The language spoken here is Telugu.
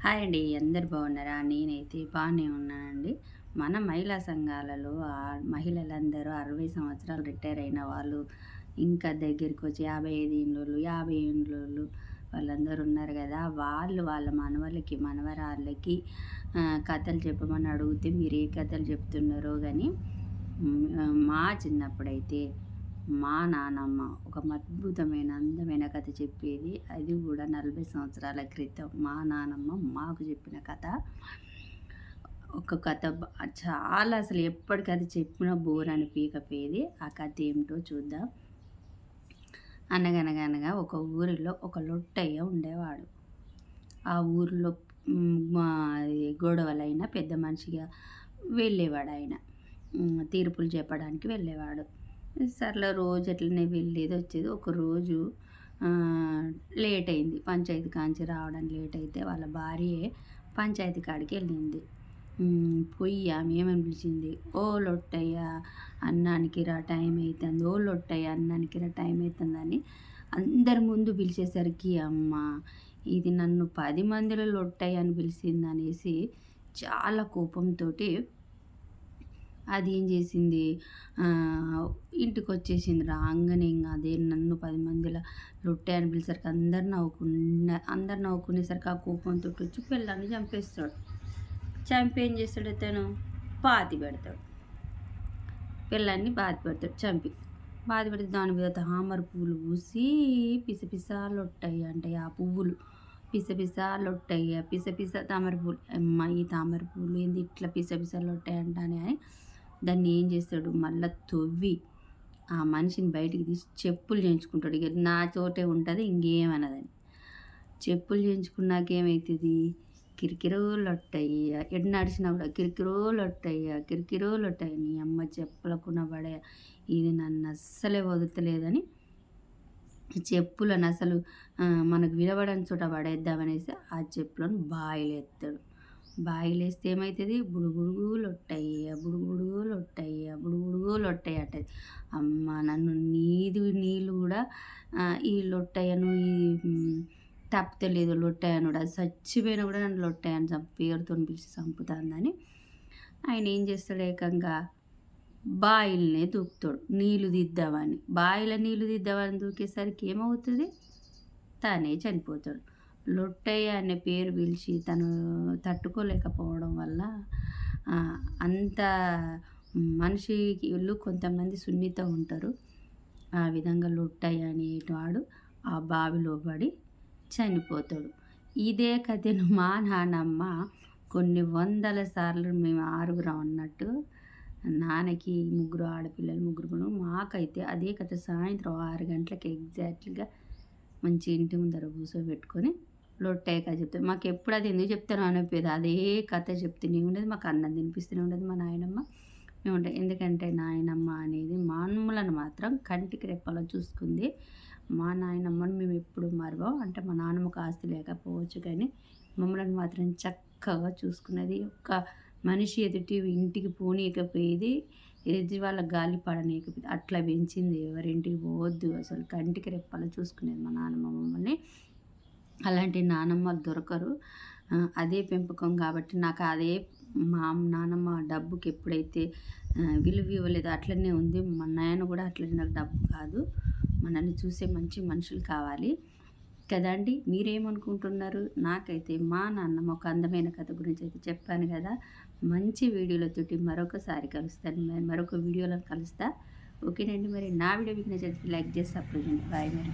హాయ్ అండి అందరు బాగున్నారా? నేనైతే బాగానే ఉన్నానండి. మన మహిళా సంఘాలలో మహిళలందరూ అరవై సంవత్సరాలు రిటైర్ అయిన వాళ్ళు ఇంకా దగ్గరికి వచ్చి యాభై ఐదు ఇండ్లు యాభై ఇండ్లు వాళ్ళందరూ ఉన్నారు కదా. వాళ్ళు వాళ్ళ మనవలకి మనవరాళ్ళకి కథలు చెప్పమని అడిగితే మీరు ఏ కథలు చెప్తున్నారో కానీ మా చిన్నప్పుడైతే మా నానమ్మ ఒక అద్భుతమైన అందమైన కథ చెప్పేది. అది కూడా నలభై సంవత్సరాల క్రితం. మా నానమ్మ మాకు చెప్పిన కథ. ఒక కథ చాలా అసలు ఎప్పటికీ అది చెప్పినా బోర్ అని పీకపోయేది ఆ కథ ఏమిటో చూద్దాం. అనగనగనగా ఒక ఊరిలో ఒక లొట్టయ్య ఉండేవాడు. ఆ ఊరిలో గొడవలైన పెద్ద మనిషిగా వెళ్ళేవాడు ఆయన. తీర్పులు చెప్పడానికి వెళ్ళేవాడు. సర్లే రోజు అట్లనే వెళ్ళేది వచ్చేది. ఒకరోజు లేట్ అయింది. పంచాయతీ కాంచి రావడం లేట్ అయితే వాళ్ళ భార్య పంచాయతీ కాడికి వెళ్ళింది. పొయ్యి ఆమె ఏమని పిలిచింది? ఓ లొట్టయ్య అన్నానికి రా టైం అవుతుంది ఓ లొట్టయ్య అన్నానికి రా టైం అవుతుందని అందరి ముందు పిలిచేసరికి అమ్మ ఇది నన్ను పది మందిలో లొట్టయ్య అని పిలిచింది అనేసి చాలా కోపంతో అది ఏం చేసింది ఇంటికి వచ్చేసింది రాగానే ఇంకా అదే నన్ను పది మందిలో రొట్టె అని పిలిసరికి అందరు నవ్వుకున్న అందరు నవ్వుకునేసరికి ఆ కోపంతో వచ్చి పిల్లాన్ని చంపేస్తాడు. చంపి ఏం చేస్తాడు తను పాతి పెడతాడు. పిల్లాన్ని బాతి పెడతాడు చంపి. బాధ పెడితే దాని మీద తామర పువ్వులు పూసి పిసపిస పిస లొట్టయ్య అంటే ఆ పువ్వులు. పిసపిస లొట్టయ్య పిసపిస తామర పువ్వులు అమ్మ ఈ తామర పువ్వులు ఏంది ఇట్లా పిసపిస పిస లొట్టయ్య అంటానే అని దాన్ని ఏం చేస్తాడు? మళ్ళీ తొవ్వి ఆ మనిషిని బయటికి తీసి చెప్పులు చేయించుకుంటాడు. ఇక నా చోటే ఉంటుంది ఇంకేమన్నదని చెప్పులు చేయించుకున్నాక ఏమవుతుంది కిరికిరో లొట్టయ్య. ఎడ్ నడిచినా కూడా కిరికిరో లొట్టయ్య కిరికిరో లొట్టయ్య. నీ అమ్మ చెప్పులకున్న పడే ఇది నన్ను అస్సలే వదులుతలేదని చెప్పులను అసలు మనకు వినబడని చోట పడేద్దామనేసి ఆ చెప్పులను బాయిలు ఎత్తాడు బాయిలేస్తే ఏమవుతుంది బుడుగుడుగు లొట్టయ్య బుడుగుడుగు లొట్టయ్య బుడుగుడుగు లొట్టయ్య అంటది. అమ్మ నన్ను నీది నీళ్ళు కూడా ఈ లొట్టయ్యను ఈ తప్పలేదు లొట్టయ్యను కూడా చచ్చిపోయినా కూడా నన్ను లొట్టయ్యను చంపి పేరుతో పిలిచి చంపుతుందని ఆయన ఏం చేస్తాడు ఏకంగా? బాయిల్నే దూకుతాడు. నీళ్ళు దిద్దామని. బాయిల నీళ్ళు దిద్దామని దూకేసరికి ఏమవుతుంది? తానే చనిపోతాడు. లొట్టయ్య అనే పేరు పిలిచి తను తట్టుకోలేకపోవడం వల్ల అంత మనిషికి వీళ్ళు కొంతమంది సున్నితం ఉంటారు. ఆ విధంగా లొట్టయ్య అనేవాడు ఆ బావిలో పడి చనిపోతాడు. ఇదే కథను మా నాన్నమ్మ కొన్ని వందల సార్లు మేము ఆరుగురం అన్నట్టు నాన్నకి ముగ్గురు ఆడపిల్లలు ముగ్గురు మాకైతే అదే కథ సాయంత్రం ఆరు గంటలకి ఎగ్జాక్ట్గా మంచి ఇంటి ముందర కూర్చోబెట్టుకొని లొట్టే కథ మాకు ఎప్పుడు అది ఎందుకు చెప్తాను అనిపోయేది అదే కథ చెప్తూనే ఉండేది. మాకు అన్నం తినిపిస్తూనే ఉండేది మా నాయనమ్మ. మేము ఉంటాయి ఎందుకంటే నాయనమ్మ అనేది మానములను మాత్రం కంటికి రెప్పలో చూసుకుంది. మా నాయనమ్మను మేము ఎప్పుడు మరవం అంటే మా నాన్నమ్మకు ఆస్తి లేకపోవచ్చు కానీ మమ్మల్ని మాత్రం చక్కగా చూసుకున్నది ఒక్క మనిషి ఎదుటి ఇంటికి పోనీయకపోయేది. ఎదుటి వాళ్ళ గాలి పడనీయకపోయేది. అట్లా పెంచింది. ఎవరింటికి పోవద్దు. అసలు కంటికి రెప్పలో చూసుకునేది మా నాన్నమ్మ మమ్మల్ని. అలాంటి నానమ్మలు దొరకరు. అదే పెంపకం కాబట్టి నాకు అదే మా నానమ్మ డబ్బుకి ఎప్పుడైతే విలువ ఇవ్వలేదు అట్లనే ఉంది. మా నాయన కూడా అట్లనే నాకు డబ్బు కాదు. మనల్ని చూసే మంచి మనుషులు కావాలి. కదండి మీరేమనుకుంటున్నారు? నాకైతే మా నాన్నమ్మ ఒక అందమైన కథ గురించి అయితే చెప్పాను కదా. మంచి వీడియోలతోటి మరొకసారి కలుస్తాను. మరొక వీడియోలో కలుస్తా. ఓకేనండి మరి నా వీడియో మీకు నచ్చితే లైక్ చేసి అప్పుడు బాయ్ మరి.